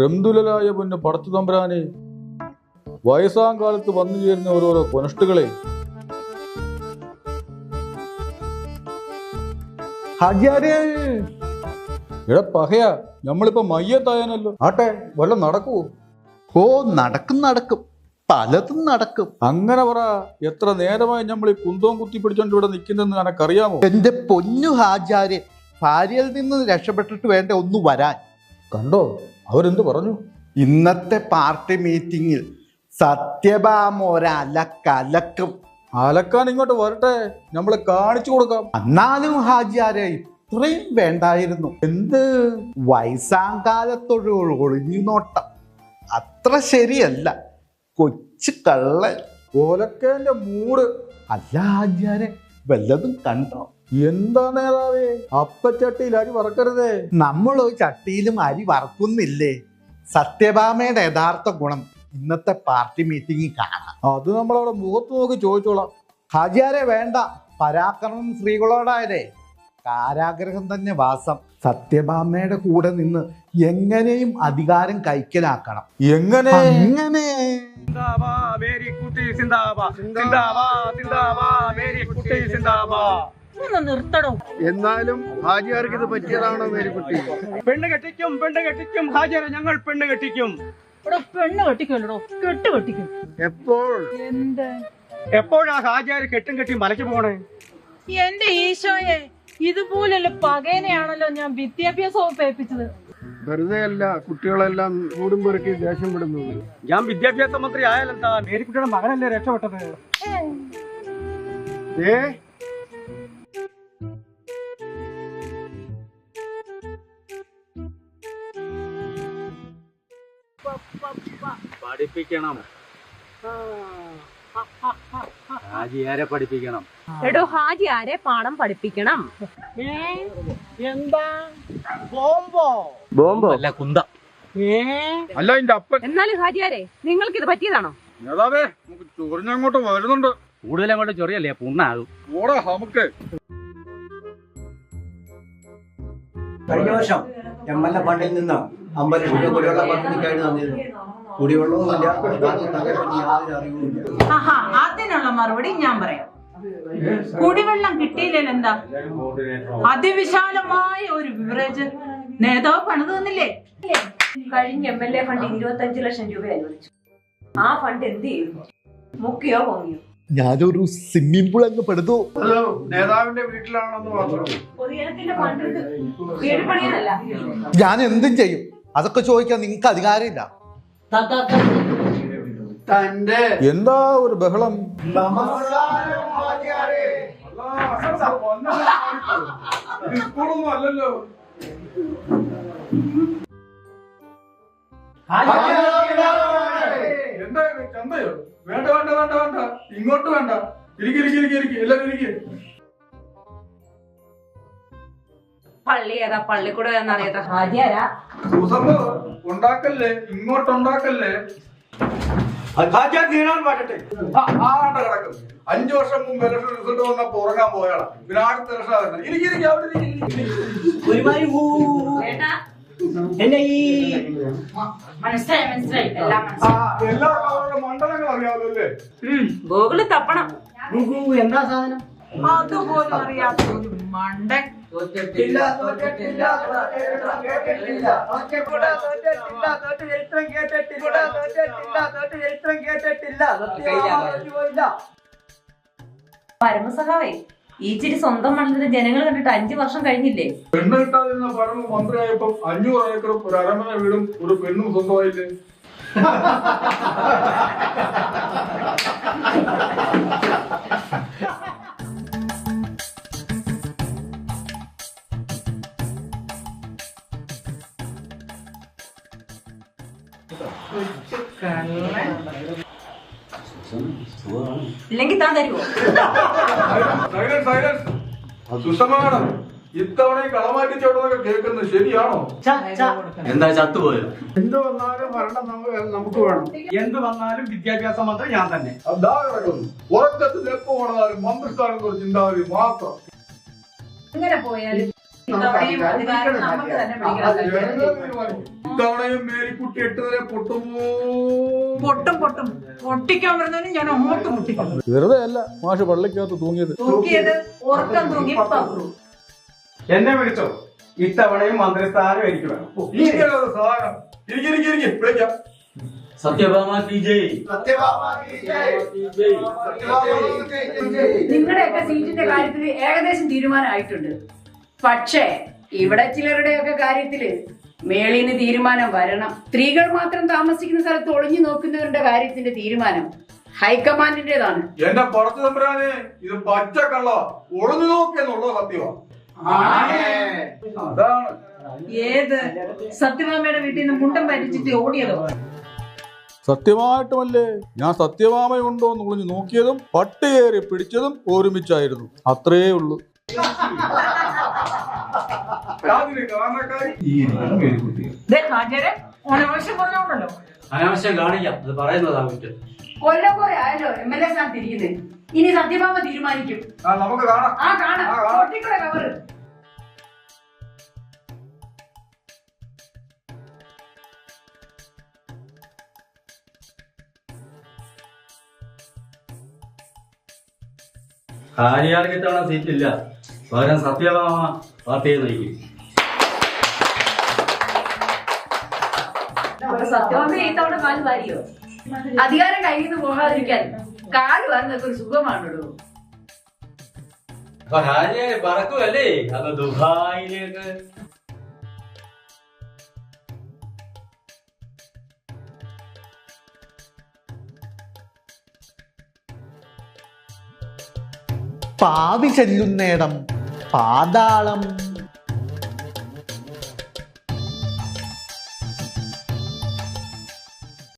റംദുലലായ പൊന്ന് പടത്തു തമ്പുരാനെ. വയസ്സാം കാലത്ത് വന്നു ചേരുന്ന ഓരോരോ കൊനഷ്ടുകളെ. എടാ പഹയ നമ്മളിപ്പോ മയ്യത്തായാനല്ലോ. ആട്ടെ വല്ല നടക്കൂ ഓ നടക്കും നടക്കും. പലതും നടക്കും. അങ്ങനെ പറ എത്ര നേരമായി നമ്മൾ ഈ കുന്തവും കുത്തി പിടിച്ചോണ്ട് ഇവിടെ നിൽക്കുന്നെന്ന് എനക്കറിയാമോ എന്റെ പൊന്നു ഹാജാരെ ഭാര്യയിൽ നിന്ന് രക്ഷപ്പെട്ടിട്ട് വേണ്ട ഒന്ന് വരാൻ? കണ്ടോ? അവരെന്ത് പറഞ്ഞു? ഇന്നത്തെ പാർട്ടി മീറ്റിംഗിൽ സത്യഭാമ ഒരലക്കലക്കും അലക്കാൻ ഇങ്ങോട്ട് വരട്ടെ. നമ്മൾ കാണിച്ചു കൊടുക്കാം. എന്നാലും ഹാജിയാരെ ഇത്രയും വേണ്ടായിരുന്നു. എന്ത്? വയസ്സാം കാലത്തൊരു ഒളിഞ്ഞു നോട്ടം അത്ര ശരിയല്ല. കൊച്ചു കള്ളൻ. ഓലക്കേന്റെ മൂട്. അല്ല ഹാജിയാരെ വല്ലതും കണ്ടോ? എന്താ നേതാവേ? അപ്പച്ചട്ടിയിൽ അരി വറക്കരുതേ. നമ്മൾ ചട്ടിയിലും അരി വറക്കുന്നില്ലേ? സത്യഭാമയുടെ യഥാർത്ഥ ഗുണം ഇന്നത്തെ പാർട്ടി മീറ്റിംഗിൽ കാണാം. അത് നമ്മളവിടെ മുഖത്ത് നോക്കി ചോദിച്ചോളാം. ഹാജിയാരെ വേണ്ട. പരാക്രമം സ്ത്രീകളോടായതേ. കാരാഗ്രഹം തന്നെ വാസം. സത്യഭാമയുടെ കൂടെ നിന്ന് എങ്ങനെയും അധികാരം കൈക്കലാക്കണം. എങ്ങനെ? എങ്ങനെ സിന്ദാബാ മേരി കുട്ടി സിന്ദാബാ. സിന്ദാബാ സിന്ദാബാ മേരി കുട്ടി സിന്ദാബാ. നിർത്തടോ. എന്നാലും ഹാജിയാർക്ക് ഇത് പറ്റിയതാണോ മേരിക്കുട്ടി പെണ്ണ് കെട്ടിക്കും പെണ്ണ് കെട്ടിക്കും ഹാജിയാർ ഞങ്ങൾ പെണ്ണ് കെട്ടിക്കും. ഇവിടെ പെണ്ണ് കെട്ടിക്കല്ലോ കെട്ട് കെട്ടിക്കും. എപ്പോൾ? എന്ത്? എപ്പോഴാ ഹാജിയാർ കെട്ടും കെട്ടി മലയ്ക്ക് പോണേ? എന്റെ ഈശോയെ ഇതുപോലുള്ള പകേനെയാണല്ലോ ഞാൻ വിദ്യാഭ്യാസ വകുപ്പ് ഏൽപ്പിച്ചത്. വെറുതെ അല്ല കുട്ടികളെല്ലാം കൂടും പെറുക്കി ദേഷ്യം വിടുന്നത് ഞാൻ വിദ്യാഭ്യാസ മന്ത്രി ആയാലെന്താ? മേരിക്കുട്ടിയുടെ മകനല്ലേ രക്ഷപ്പെട്ടത്? ഏ പഠിപ്പിക്കണം. ഹാജിയാരെ പഠിപ്പിക്കണം? എടോ ഹാജി ആരെ പാഠം പഠിപ്പിക്കണം? എന്താ? ബോംബോ? ബോംബോ? അല്ല കുന്ത. അല്ല എന്റെ അപ്പൻ. എന്നാലും ഹാജിയാരെ നിങ്ങൾക്ക് ഇത് പറ്റിയതാണോ? നേതാവേ നമുക്ക് ചൊറിഞ്ഞങ്ങോട്ട് വരുന്നുണ്ട്. കൂടുതൽ അങ്ങോട്ട് ചൊറിയല്ലേ പുണ്ണാകും. ഓടാ നമുക്ക്. കഴിഞ്ഞ വർഷം എം എൽ എ ഫണ്ടിൽ നിന്ന് അമ്പത് ലക്ഷം രൂപ കുടിവെള്ള പദ്ധതിക്കായിട്ട് തന്നിരുന്നു. കുടിവെള്ളവുമില്ല ബാക്കി തകർപ്പറ്റി യാതൊരു അറിവുമില്ല ആഹാ അതിനുള്ള മറുപടി ഞാൻ പറയാം. കുടിവെള്ളം കിട്ടിയില്ലല്ലോ എന്താ? അതിവിശാലമായ ഒരു ബിവറേജ് നേതാവ് പണിത് തന്നില്ലേ? കഴിഞ്ഞ എം എൽ എ ഫണ്ട് ഇരുപത്തി അഞ്ചു ലക്ഷം രൂപ അനുവദിച്ചു ആ ഫണ്ട് എന്ത് ചെയ്യും? മുക്കിയോ പൊങ്ങിയോ? ഞാനൊരു സ്വിമ്മിംഗ് പൂൾ അങ്ങ് പെടുത്തു ഹലോ നേതാവിന്റെ വീട്ടിലാണെന്ന് മാത്രം. ഞാൻ എന്തും ചെയ്യും. അതൊക്കെ ചോദിക്കാൻ നിങ്ങൾക്ക് അധികാരമില്ല. എന്താ ഒരു ബഹളം? അല്ലല്ലോ എന്താ? ചന്തയോ? വേണ്ട വേണ്ട വേണ്ട വേണ്ട. ഇങ്ങോട്ട് വേണ്ട. ഇരിക്കും ഇരിക്കും ഇരിക്കും എല്ലാം എല്ലാവരും ഇരിക്കി. പള്ളി ഏതാ? പള്ളിക്കൂടെ എന്നറിയാത്ത ഹാജിയാരാ സുസംഭവ ഉണ്ടാക്കല്ലേ? ഇങ്ങോട്ട് ഉണ്ടാക്കല്ലേ ആണ്ട കിടക്കും. അഞ്ചു വർഷം മുമ്പ് ഇലക്ഷൻ റിസൾട്ട് വന്നപ്പോ ഉറങ്ങാൻ പോയാളാ പിന്നെ അടുത്ത ഇലക്ഷൻ ഇരിക്കി അവിടെ. ഒരുമാതിരി എന്നെ ഈ മനസ്സിലായി മനസ്സിലായി. എല്ലാം അവരുടെ മണ്ഡലങ്ങൾ അറിയാമല്ലോ അല്ലേ? തപ്പണം. എന്താ സാധനം? അതുപോലും അറിയാത്ത ഒരു മണ്ടൻ. തോറ്റിട്ടില്ല തോറ്റിട്ടില്ല തോറ്റിട്ടില്ല കേട്ടിട്ടില്ല തോറ്റ് ചരിത്രം കേട്ടിട്ടില്ല. തോറ്റിട്ടില്ല തോറ്റ ചരിത്രം കേട്ടിട്ടില്ല സത്യഭാമ തോറ്റുപോയില്ല പരമസഹാവേ ഈച്ചിരി ചിരി സ്വന്തം മണ്ഡലത്തിലെ ജനങ്ങൾ കണ്ടിട്ട് അഞ്ചു വർഷം കഴിഞ്ഞില്ലേ? പെണ്ണ് കിട്ടാതിരുന്ന പരമ മന്ത്രിയായപ്പോ അഞ്ഞൂറ് ഏക്കറും ഒരു അരമന വീടും ഒരു പെണ്ണും സ്വന്തമായില്ലേ ഇല്ലെങ്കിൽ താൻ തരുമോ സൈലൻസ് സൈലൻസ് സുഷമാനം ഇത്തവണയും കളമാറ്റിച്ചോട്ടെന്നൊക്കെ കേൾക്കുന്നത് ശരിയാണോ എന്താ ചത്തുപോയോ എന്ത് വന്നാലും ഭരണം നമുക്ക് നമുക്ക് വേണം എന്ത് വന്നാലും വിദ്യാഭ്യാസ മന്ത്രി ഞാൻ തന്നെ അതാ കിടക്കുന്നു ഉറക്കത്തിൽ എപ്പോ വേണമെന്നാലും മന്ത്രിസ്ഥാനം കുറിച്ച് ചിന്താഗതി മാത്രം ഇങ്ങനെ പോയാലും നമുക്ക് തന്നെ ഇത്തവണയും മേരിക്കുട്ടി എട്ട് നില പൊട്ടുമോ പൊട്ടും പൊട്ടും. പൊട്ടിക്കാൻ പറഞ്ഞാലും ഞാൻ അങ്ങോട്ട് പൊട്ടിക്കും. വെറുതെ അല്ല മാഷ് പള്ളിക്കകത്ത് തൂങ്ങിയത്. തൂക്കിയത് ഉറക്കം തൂങ്ങി പക്രു എന്നെ വിളിച്ചോ. ഇത്തവണയും മന്ത്രിസ്ഥാനം എനിക്ക് വേണം. സാധനം. ഇരിക്കി വിളിക്കാം. സത്യഭാമ കി ജയ് നിങ്ങളുടെയൊക്കെ സീറ്റിന്റെ കാര്യത്തിൽ ഏകദേശം തീരുമാനമായിട്ടുണ്ട്. പക്ഷേ ഇവിടെ ചിലരുടെയൊക്കെ കാര്യത്തിൽ മേളിന് തീരുമാനം വരണം. സ്ത്രീകൾ മാത്രം താമസിക്കുന്ന സ്ഥലത്ത് ഒളിഞ്ഞു നോക്കുന്നവരുടെ കാര്യത്തിന്റെ തീരുമാനം ഹൈക്കമാൻഡിന്റേതാണ്. എന്റെ പുറത്തു തമ്പുരാനെ ഇത് പച്ച കള്ളവാ ഒളിഞ്ഞു നോക്കിയെന്നുള്ളത് സത്യമാണ് അതാണ്. ഏത്? സത്യഭാമയുടെ വീട്ടിൽ നിന്ന് മുണ്ടം പരിച്ചിട്ട് ഓടിയതോ? സത്യമായിട്ടുമല്ലേ? ഞാൻ സത്യഭാമയുണ്ടോ എന്ന് ഒളിഞ്ഞു നോക്കിയതും പട്ടിയേറി പിടിച്ചതും ഒരുമിച്ചായിരുന്നു. അത്രേ ഉള്ളൂ അനാവശ്യം പറഞ്ഞോണ്ടല്ലോ. അനാവശ്യം കാണിക്കാം. അത് പറയുന്നതാ കുറ്റം. കൊല്ലം കുറെ ആയല്ലോ എം എൽ എ ഇരിക്കുന്നത്. ഇനി സത്യഭാമ തീരുമാനിക്കും. നമുക്ക് കാണാം. ആ കാണാം. സീറ്റില്ല പകരം സത്യഭാമ പാർട്ടിയെ നയിക്കും സത്യഭാമ ഈ തവണ കാൽ വാരിയോ? അധികാരം കയ്യിൽ നിന്ന് പോകാതിരിക്കാൻ കാൽ വാരുന്നൊക്കെ ഒരു സുഖമാണല്ലോ. പറക്കുമല്ലേ ദുബായിലേക്ക്. പാവി ചെല്ലുന്നേടം പാതാളം